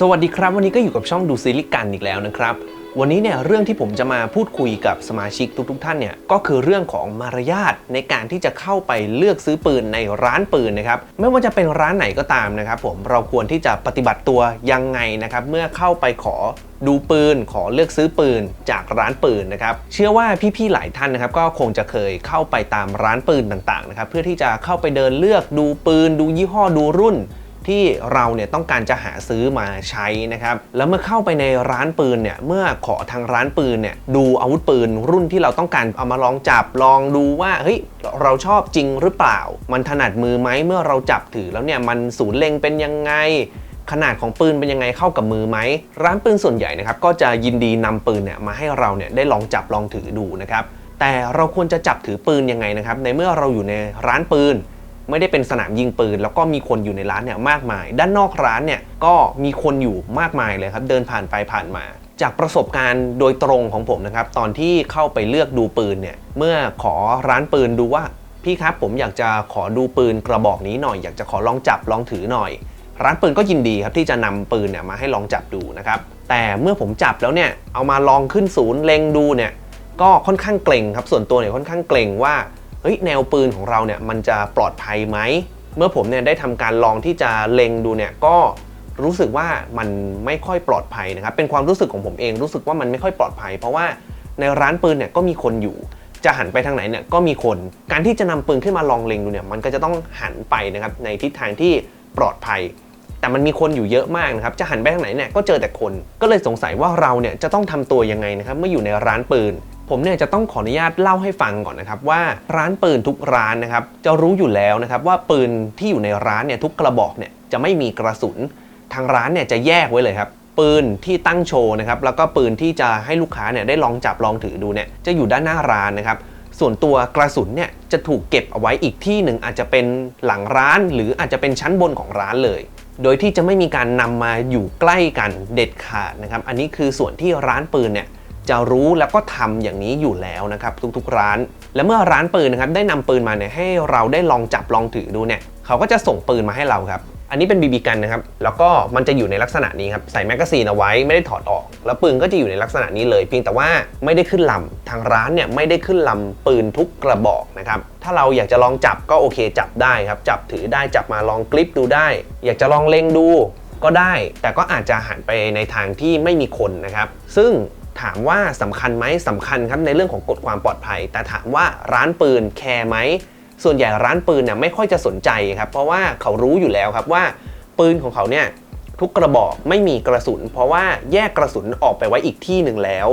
สวัสดีครับ วันนี้ก็อยู่กับช่องดูซีรีส์กันอีกแล้วนะครับ วันนี้เนี่ยเรื่องที่ผมจะมาพูดคุยกับสมาชิกทุกๆท่านเนี่ยก็คือเรื่องของมารยาทในการที่จะเข้าไปเลือกซื้อปืนในร้านปืนนะครับไม่ว่าจะเป็นร้านไหนก็ตามนะครับ ผมเราควรที่จะปฏิบัติตัวยังไงนะครับเมื่อเข้าไปขอดูปืนขอเลือกซื้อปืนจากร้านปืนนะครับ เชื่อว่าพี่ๆหลายท่านนะครับ ก็คงจะเคยเข้าไปตามร้านปืนต่างๆนะครับ เพื่อที่จะเข้าไปเดินเลือกดูปืน ดูยี่ห้อดูรุ่น ที่เราเนี่ยต้องการจะหาซื้อมาใช้นะครับแล้วเมื่อเข้าไปในร้านปืนเนี่ยเมื่อขอทางร้านปืนเนี่ยดูอาวุธปืนรุ่นที่เราต้องการเอามาลองจับลองดูว่าเฮ้ยเราชอบจริงหรือเปล่า มันถนัดมือไหมเมื่อเราจับถือแล้วเนี่ยมันศูนย์เล็งเป็นยังไงขนาดของปืนเป็นยังไงเข้ากับมือไหม ร้านปืนส่วนใหญ่นะครับก็จะยินดีนำปืนเนี่ยมาให้เราเนี่ยได้ลองจับลองถือดูนะครับแต่เราควรจะจับถือปืนยังไงนะครับในเมื่อเราอยู่ในร้านปืน ไม่ได้เป็นสนามยิงปืน แล้วก็มีคนอยู่ในร้านเนี่ยมากมาย ด้านนอกร้านเนี่ยก็มีคนอยู่มากมายเลยครับเดินผ่านไปผ่านมา จากประสบการณ์โดยตรงของผมนะครับตอนที่เข้าไปเลือกดูปืนเนี่ยเมื่อขอร้านปืนดูว่าพี่ครับผมอยากจะขอดูปืนกระบอกนี้หน่อย อยากจะขอลองจับลองถือหน่อย ร้านปืนก็ยินดีครับที่จะนำปืนเนี่ยมาให้ลองจับดูนะครับแต่เมื่อผมจับแล้วเนี่ยเอามาลองขึ้นศูนย์เล็งดูเนี่ยก็ค่อนข้างเกรงครับส่วนตัวเนี่ยค่อนข้างเกรงว่า เฮ้ยแนวปืนของเราเนี่ยมันจะปลอดภัยไหม เมื่อผมเนี่ยได้ทำการลองที่จะเล็งดูเนี่ยก็รู้สึกว่ามันไม่ค่อยปลอดภัยนะครับ เป็นความรู้สึกของผมเองรู้สึกว่ามันไม่ค่อยปลอดภัย เพราะว่าในร้านปืนเนี่ยก็มีคนอยู่ จะหันไปทางไหนเนี่ยก็มีคน การที่จะนำปืนขึ้นมาลองเล็งดูเนี่ยมันก็จะต้องหันไปนะครับในทิศทางที่ปลอดภัย แต่มันมีคนอยู่เยอะมากนะครับจะหันไปทางไหนเนี่ยก็เจอแต่คน ก็เลยสงสัยว่าเราเนี่ยจะต้องทำตัวยังไงนะครับเมื่ออยู่ในร้านปืน ผมเนี่ยจะต้องขออนุญาตเล่าให้ฟังก่อนนะครับว่าร้านปืนทุกร้านนะครับจะรู้อยู่แล้วนะครับว่าปืนที่อยู่ในร้านเนี่ยทุกกระบอกเนี่ยจะไม่มีกระสุน ทางร้านเนี่ยจะแยกไว้เลยครับปืนที่ตั้งโชว์นะครับแล้วก็ปืนที่จะให้ลูกค้าเนี่ยได้ลองจับลองถือดูเนี่ยจะอยู่ด้านหน้าร้านนะครับส่วนตัวกระสุนเนี่ยจะถูกเก็บเอาไว้อีกที่หนึ่งอาจจะเป็นหลังร้าน หรืออาจจะเป็นชั้นบนของร้านเลย โดยที่จะไม่มีการนำมาอยู่ใกล้กันเด็ดขาดนะครับอันนี้คือส่วนที่ร้านปืนเนี่ย จะรู้แล้วก็ทำอย่างนี้อยู่แล้วนะครับทุกๆร้าน และเมื่อร้านปืนนะครับได้นำปืนมาเนี่ยให้เราได้ลองจับลองถือดูเนี่ยเขาก็จะส่งปืนมาให้เราครับอันนี้เป็นบีบีกันนะครับ แล้วก็มันจะอยู่ในลักษณะนี้ครับ ใส่แมกกาซีนเอาไว้ไม่ได้ถอดออก แล้วปืนก็จะอยู่ในลักษณะนี้เลย เพียงแต่ว่าไม่ได้ขึ้นลำ ทางร้านเนี่ยไม่ได้ขึ้นลำปืนทุกกระบอกนะครับ ถ้าเราอยากจะลองจับก็โอเคจับได้ครับ จับถือได้จับมาลองกริปดูได้ อยากจะลองเล็งดูก็ได้ แต่ก็อาจจะหันไปในทางที่ไม่มีคนนะครับ ซึ่ง ถามว่าสำคัญไหมสำคัญครับในเรื่องของกฎความปลอดภัย แต่ถามว่าร้านปืนแคร์ไหมส่วนใหญ่ร้านปืนเนี่ยไม่ค่อยจะสนใจครับ เพราะว่าเขารู้อยู่แล้วครับว่า ปืนของเขาเนี่ยทุกกระบอกไม่มีกระสุน เพราะว่าแยกกระสุนออกไปไว้อีกที่หนึ่งแล้ว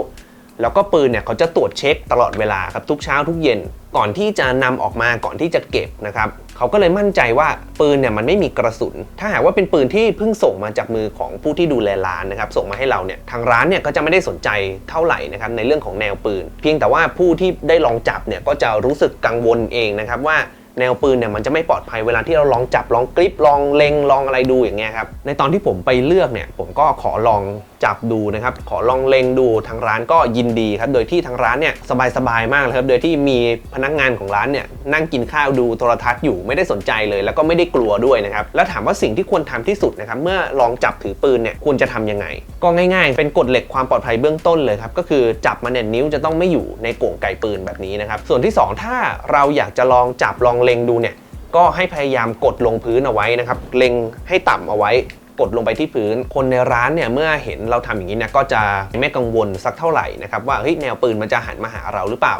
แล้วก็ปืนเนี่ยเขาจะตรวจเช็คตลอดเวลาครับทุกเช้าทุกเย็น ก่อนที่จะนำออกมาก่อนที่จะเก็บนะครับเขาก็เลยมั่นใจว่าปืนเนี่ยมันไม่มีกระสุน ถ้าหากว่าเป็นปืนที่เพิ่งส่งมาจากมือของผู้ที่ดูแลร้านนะครับส่งมาให้เราเนี่ยทางร้านเนี่ยก็จะไม่ได้สนใจเท่าไหร่นะครับในเรื่องของแนวปืน เพียงแต่ว่าผู้ที่ได้ลองจับเนี่ยก็จะรู้สึกกังวลเองนะครับว่าแนวปืนเนี่ยมันจะไม่ปลอดภัยเวลาที่เราลองจับลองกริปลองเล็งลองอะไรดูอย่างเงี้ยครับในตอนที่ผมไปเลือกเนี่ยผมก็ขอลอง จับดูนะครับ ขอลองเล็งดูทางร้านก็ยินดีครับ โดยที่ทางร้านเนี่ยสบายๆมากเลยครับ โดยที่มีพนักงานของร้านเนี่ยนั่งกินข้าวดูโทรทัศน์อยู่ไม่ได้สนใจเลย แล้วก็ไม่ได้กลัวด้วยนะครับ แล้วถามว่าสิ่งที่ควรทำที่สุดนะครับ เมื่อลองจับถือปืนเนี่ยควรจะทำยังไง ก็ง่าย ๆ เป็นกฎเหล็กความปลอดภัยเบื้องต้นเลยครับก็คือจับมาเนี่ยนิ้วจะต้องไม่อยู่ในก่งไกปืนแบบนี้นะครับส่วนที่สองถ้าเราอยากจะลองจับลองเล็งดูเนี่ยก็ให้พยายามกดลงพื้นเอาไว้นะครับ เล็งให้ต่ำเอาไว้ กดลงไปที่พื้น คนในร้านเนี่ยเมื่อเห็นเราทำอย่างนี้เนี่ยก็จะไม่กังวลสักเท่าไหร่นะครับว่าเฮ้ยแนวปืนมันจะหันมาหาเราหรือเปล่า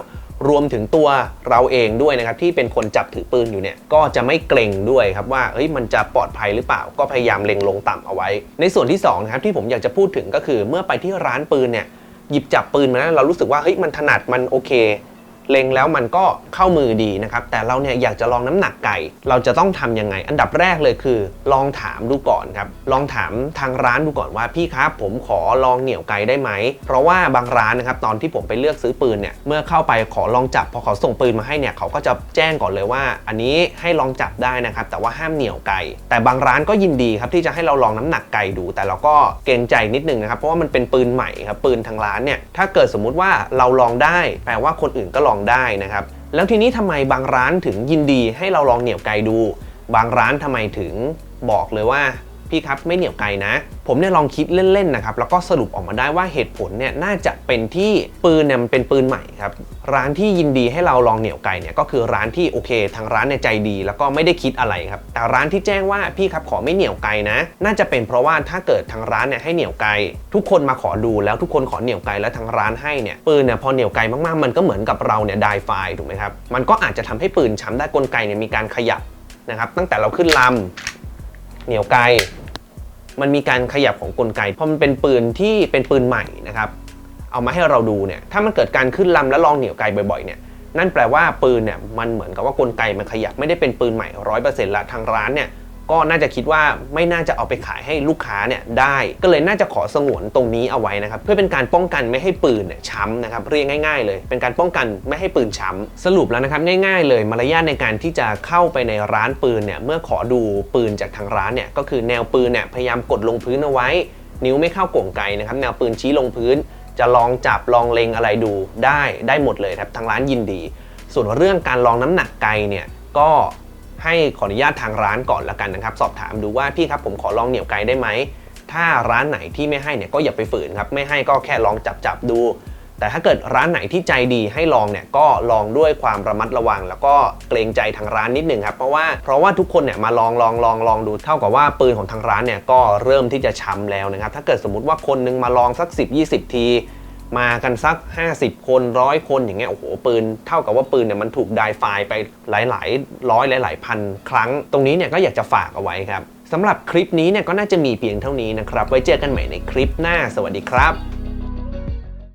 รวมถึงตัวเราเองด้วยนะครับที่เป็นคนจับถือปืนอยู่เนี่ยก็จะไม่เกรงด้วยครับว่าเฮ้ยมันจะปลอดภัยหรือเปล่า ก็พยายามเล็งลงต่ำเอาไว้ ในส่วนที่สองนะครับที่ผมอยากจะพูดถึงก็คือเมื่อไปที่ร้านปืนเนี่ยหยิบจับปืนมาแล้วเรารู้สึกว่าเฮ้ยมันถนัดมันโอเค เล็งแล้วมันก็เข้ามือดีนะครับแต่เราเนี่ยอยากจะลองน้ำหนักไก่ เราจะต้องทำยังไง อันดับแรกเลยคือ ลองถามดูก่อนครับลองถามทางร้านดูก่อนว่าพี่ครับผมขอลองเหนี่ยวไก่ได้ไหม เพราะว่าบางร้านนะครับตอนที่ผมไปเลือกซื้อปืนเนี่ยเมื่อเข้าไปขอลองจับพอเขาส่งปืนมาให้เนี่ยเขาก็จะแจ้งก่อนเลยว่า อันนี้ให้ลองจับได้นะครับแต่ว่าห้ามเหนี่ยวไก่ แต่บางร้านก็ยินดีครับที่จะให้เราลองน้ำหนักไก่ดู แต่เราก็เกรงใจนิดนึงนะครับเพราะว่ามันเป็นปืนใหม่ครับปืนทางร้านเนี่ยถ้าเกิดสมมุติว่าเราลองได้ แปลว่าคนอื่นก็ลองได้นะครับ แล้วทีนี้ทำไมบางร้านถึงยินดีให้เราลองเหนี่ยวไกลดู บางร้านทำไมถึงบอกเลยว่า พี่ครับไม่เหนียวไกลนะ ผมเนี่ยลองคิดเล่นๆนะครับแล้วก็สรุปออกมาได้ว่าเหตุผลเนี่ยน่าจะเป็นที่ปืนเนี่ยมันเป็นปืนใหม่ครับร้านที่ยินดีให้เราลองเหนียวไกลเนี่ยก็คือร้านที่โอเค ทางร้านเนี่ยใจดี แล้วก็ไม่ได้คิดอะไรครับแต่ร้านที่แจ้งว่าพี่ครับขอไม่เหนียวไกลนะ น่าจะเป็นเพราะว่าถ้าเกิดทางร้านเนี่ยให้เหนียวไกลทุกคนมาขอดูแล้วทุกคนขอเหนียวไกลแล้วทางร้านให้เนี่ยปืนเนี่ยพอเหนียวไกลมากๆ มันก็เหมือนกับเราเนี่ยไดไฟถูกไหมครับมันก็อาจจะทำให้ปืนช้ำได้กลไกเนี่ยมีการขยับนะครับตั้งแต่เราขึ้นลำเหนียวไกล มันมีการขยับของกลไกเพราะมันเป็นปืนที่เป็นปืนใหม่นะครับเอามาให้เราดูเนี่ยถ้ามันเกิดการขึ้นลำและลองเหนียวไกลบ่อยๆเนี่ยนั่นแปลว่าปืนเนี่ยมันเหมือนกับว่ากลไกมันขยับไม่ได้เป็นปืนใหม่ร้อยเปอร์เซ็นต์ละทางร้านเนี่ย ก็น่าจะคิดว่าไม่น่าจะเอาไปขายให้ลูกค้าเนี่ยได้ ก็เลยน่าจะขอสงวนตรงนี้เอาไว้นะครับเพื่อเป็นการป้องกันไม่ให้ปืนเนี่ยช้ำนะครับเรียกง่ายๆ เลย เป็นการป้องกันไม่ให้ปืนช้ำสรุปแล้วนะครับง่ายๆ เลยมารยาทในการที่จะเข้าไปในร้านปืนเนี่ยเมื่อขอดูปืนจากทางร้านเนี่ยก็คือแนวปืนเนี่ยพยายามกดลงพื้นเอาไว้ นิ้วไม่เข้าก่งไกนะครับแนวปืนชี้ลงพื้น จะลองจับลองเล็งอะไรดูได้ได้หมดเลยครับทางร้านยินดี ส่วนเรื่องการลองน้ำหนักไกเนี่ยก็ ให้ขออนุญาตทางร้านก่อนละกันนะครับ สอบถามดูว่าพี่ครับผมขอลองเหนี่ยวไกได้ไหม ถ้าร้านไหนที่ไม่ให้เนี่ยก็อย่าไปฝืนครับ ไม่ให้ก็แค่ลองจับจับดู แต่ถ้าเกิดร้านไหนที่ใจดีให้ลองเนี่ยก็ลองด้วยความระมัดระวัง แล้วก็เกรงใจทางร้านนิดหนึ่งครับ เพราะว่าเพราะว่าทุกคนเนี่ยมาลองลองลองลองดู เท่ากับว่าปืนของทางร้านเนี่ยก็เริ่มที่จะช้ำแล้วนะครับ ถ้าเกิดสมมติว่าคนนึงมาลองสัก 10-20 ที มากันสัก 50 คนร้อยคนอย่างเงี้ยโอ้โหปืนเท่ากับว่าปืนเนี่ยมันถูกไดไฟล์ไปหลาย ๆ ร้อยหลาย ๆ พันครั้ง ตรงนี้เนี่ยก็อยากจะฝากเอาไว้ครับสำหรับคลิปนี้เนี่ยก็น่าจะมีเพียงเท่านี้นะครับ ไว้เจอกันใหม่ในคลิปหน้า สวัสดีครับ